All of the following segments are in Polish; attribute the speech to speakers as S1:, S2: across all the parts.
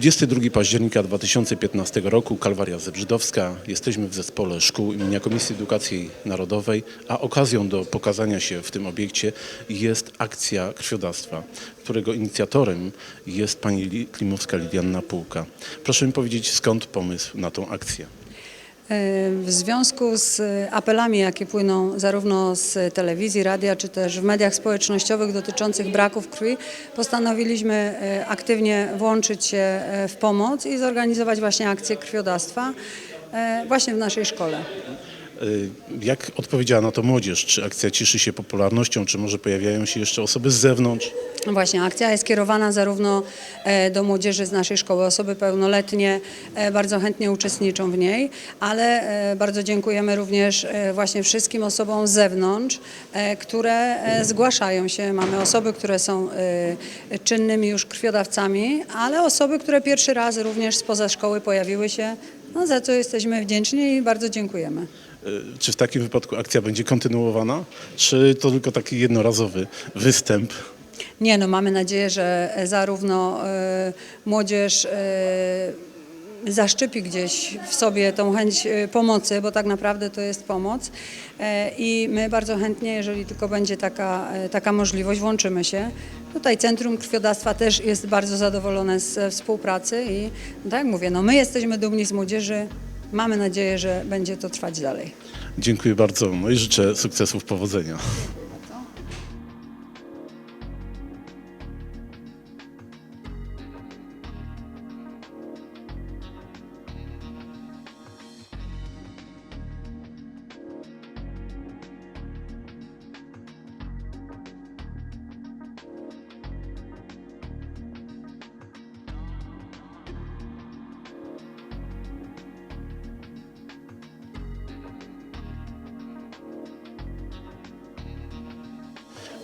S1: 22 października 2015 roku, Kalwaria Zebrzydowska. Jesteśmy w zespole szkół imienia Komisji Edukacji Narodowej, a okazją do pokazania się w tym obiekcie jest akcja krwiodawstwa, którego inicjatorem jest pani Li- Klimowska Lidianna Półka. Proszę mi powiedzieć, skąd pomysł na tą akcję?
S2: W związku z apelami, jakie płyną zarówno z telewizji, radia, czy też w mediach społecznościowych dotyczących braków krwi, postanowiliśmy e, aktywnie włączyć się e, w pomoc i zorganizować właśnie akcję krwiodawstwa e, właśnie w naszej szkole.
S1: Y, Jak odpowiedziała na to młodzież? Czy akcja cieszy się popularnością, czy może pojawiają się jeszcze osoby z zewnątrz?
S2: No Właśnie, akcja jest kierowana zarówno e, do młodzieży z naszej szkoły. Osoby pełnoletnie e, bardzo chętnie uczestniczą w niej, ale e, bardzo dziękujemy również właśnie wszystkim osobom z zewnątrz, które zgłaszają się. Mamy osoby, które są czynnymi już krwiodawcami, ale osoby, które pierwszy raz również spoza szkoły pojawiły się, no, za co jesteśmy wdzięczni i bardzo dziękujemy.
S1: Y, Czy w takim wypadku akcja będzie kontynuowana, czy to tylko taki jednorazowy występ?
S2: Nie, no mamy nadzieję, że zarówno e, młodzież e, zaszczepi gdzieś w sobie tą chęć e, pomocy, bo tak naprawdę to jest pomoc E, i my bardzo chętnie, jeżeli tylko będzie taka, e, taka możliwość, włączymy się. Tutaj Centrum Krwiodawstwa też jest bardzo zadowolone z współpracy i no tak jak mówię, no my jesteśmy dumni z młodzieży, mamy nadzieję, że będzie to trwać dalej.
S1: Dziękuję bardzo no i życzę sukcesów, powodzenia.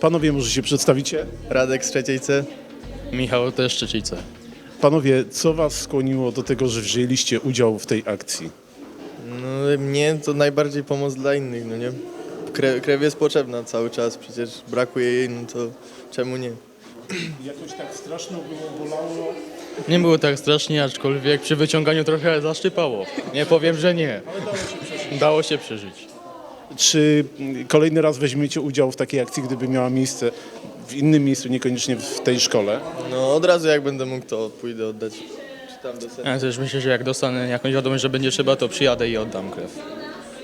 S1: Panowie, może się przedstawicie?
S3: Radek z trzeciej C.
S4: Michał też Szczecice.
S1: Panowie, co was skłoniło do tego, że wzięliście udział w tej akcji?
S3: No mnie to najbardziej pomoc dla innych, no nie? Krew, krew jest potrzebna cały czas, przecież brakuje jej, no to czemu nie?
S1: Jakoś tak straszno było, bolało.
S4: Nie było tak strasznie, aczkolwiek przy wyciąganiu trochę zaszczypało. Nie powiem, że nie. Dało się przeżyć.
S1: Czy kolejny raz weźmiecie udział w takiej akcji, gdyby miała miejsce w innym miejscu, niekoniecznie w tej szkole?
S3: No od razu jak będę mógł, to pójdę oddać. Czy tam do.
S4: Ja też myślę, że jak dostanę jakąś wiadomość, że będzie trzeba, to przyjadę i oddam krew.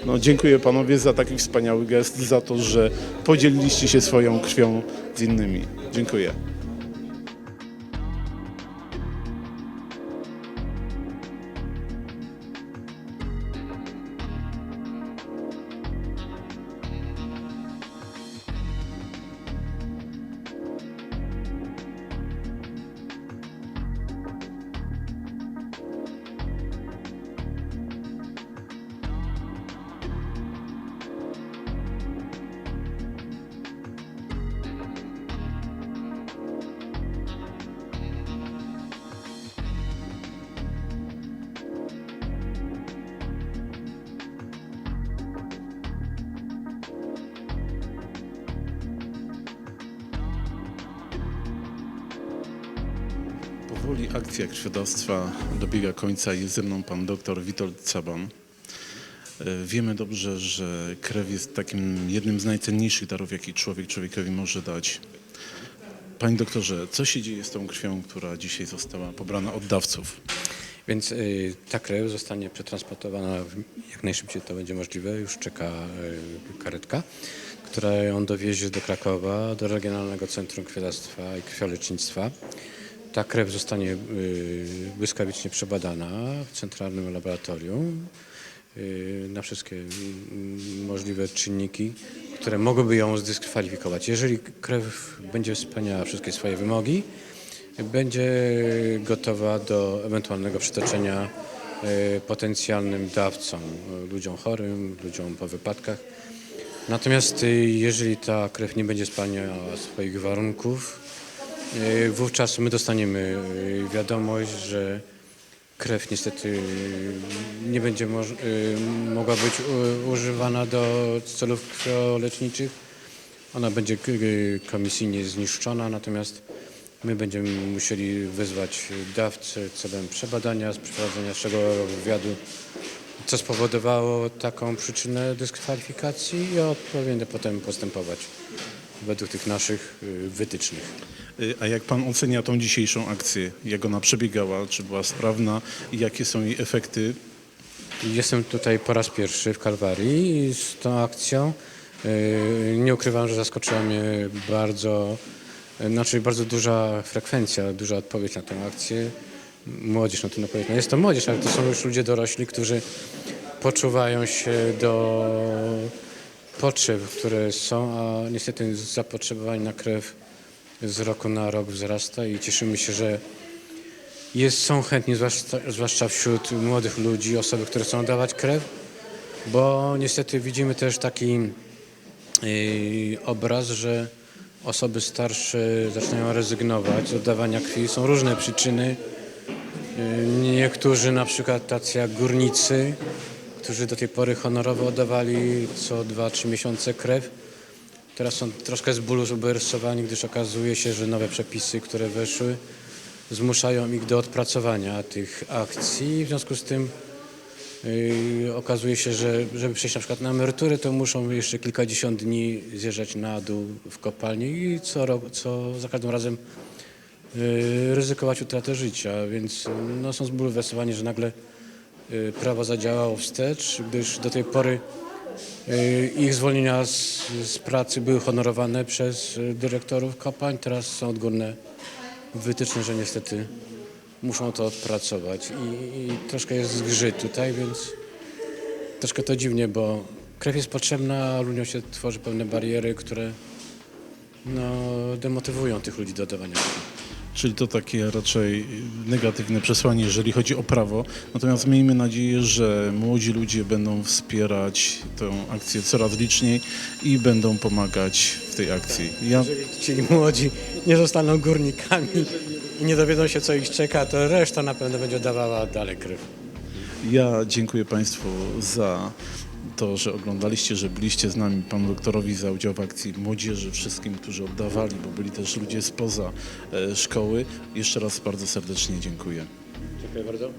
S1: No, dziękuję panowie za taki wspaniały gest, za to, że podzieliliście się swoją krwią z innymi. Dziękuję. Powoli akcja krwiodawstwa dobiega końca. Jest ze mną pan doktor Witold Caban. E, Wiemy dobrze, że krew jest takim jednym z najcenniejszych darów, jaki człowiek człowiekowi może dać. Panie doktorze, co się dzieje z tą krwią, która dzisiaj została pobrana od dawców?
S5: Więc y, ta krew zostanie przetransportowana jak najszybciej to będzie możliwe. Już czeka y, karetka, która ją dowiezie do Krakowa, do Regionalnego Centrum Krwiodawstwa i Krwiolecznictwa. Ta krew zostanie y, błyskawicznie przebadana w centralnym laboratorium y, na wszystkie mm, możliwe czynniki, które mogłyby ją zdyskwalifikować. Jeżeli krew będzie spełniała wszystkie swoje wymogi, będzie gotowa do ewentualnego przytoczenia potencjalnym dawcom, ludziom chorym, ludziom po wypadkach. Natomiast jeżeli ta krew nie będzie spełniała swoich warunków, wówczas my dostaniemy e, wiadomość, że krew niestety nie będzie e, mogła być używana do celów krwioleczniczych. Ona będzie komisyjnie zniszczona, natomiast My będziemy musieli wyzwać dawcę celem przebadania, przeprowadzenia szerokiego wywiadu, co spowodowało taką przyczynę dyskwalifikacji i odpowiednio potem postępować według tych naszych y, wytycznych.
S1: Y, A jak pan ocenia tą dzisiejszą akcję? Jak ona przebiegała? Czy była sprawna? Jakie są jej efekty?
S5: Jestem tutaj po raz pierwszy w Kalwarii z tą akcją. Yy, Nie ukrywam, że zaskoczyła mnie bardzo, znaczy bardzo duża frekwencja, duża odpowiedź na tę akcję. Młodzież na tę odpowiedź. No jest to młodzież, ale to są już ludzie dorośli, którzy poczuwają się do potrzeb, które są, a niestety zapotrzebowanie na krew z roku na rok wzrasta i cieszymy się, że jest, są chętni, zwłaszcza, zwłaszcza wśród młodych ludzi, osoby, które chcą dawać krew, bo niestety widzimy też taki yy, obraz, że osoby starsze zaczynają rezygnować z oddawania krwi. Są różne przyczyny. Yy, Niektórzy, na przykład tacy jak górnicy, którzy do tej pory honorowo oddawali co 2-3 miesiące krew, teraz są troszkę z bólu zbulwersowani, gdyż okazuje się, że nowe przepisy, które weszły, zmuszają ich do odpracowania tych akcji. W związku z tym yy, okazuje się, że żeby przejść na przykład na emeryturę, to muszą jeszcze kilkadziesiąt dni zjeżdżać na dół w kopalni i co, co za każdym razem yy, ryzykować utratę życia. Więc no, są zbulwersowani, że nagle prawo zadziałało wstecz, gdyż do tej pory yy, ich zwolnienia z, z pracy były honorowane przez yy, dyrektorów kopalń, teraz są odgórne wytyczne, że niestety muszą to odpracować i, i troszkę jest zgrzyt tutaj, więc troszkę to dziwnie, bo krew jest potrzebna, a ludziom się tworzy pewne bariery, które no, demotywują tych ludzi do oddawania krwi.
S1: Czyli to takie raczej negatywne przesłanie, jeżeli chodzi o prawo. Natomiast miejmy nadzieję, że młodzi ludzie będą wspierać tę akcję coraz liczniej i będą pomagać w tej akcji. Ja
S5: Jeżeli ci młodzi nie zostaną górnikami i nie dowiedzą się, co ich czeka, to reszta na pewno będzie oddawała dalej krew.
S1: Ja dziękuję Państwu za to, że oglądaliście, że byliście z nami, panu doktorowi za udział w akcji młodzieży, wszystkim, którzy oddawali, bo byli też ludzie spoza e, szkoły. Jeszcze raz bardzo serdecznie dziękuję.
S5: Dziękuję bardzo.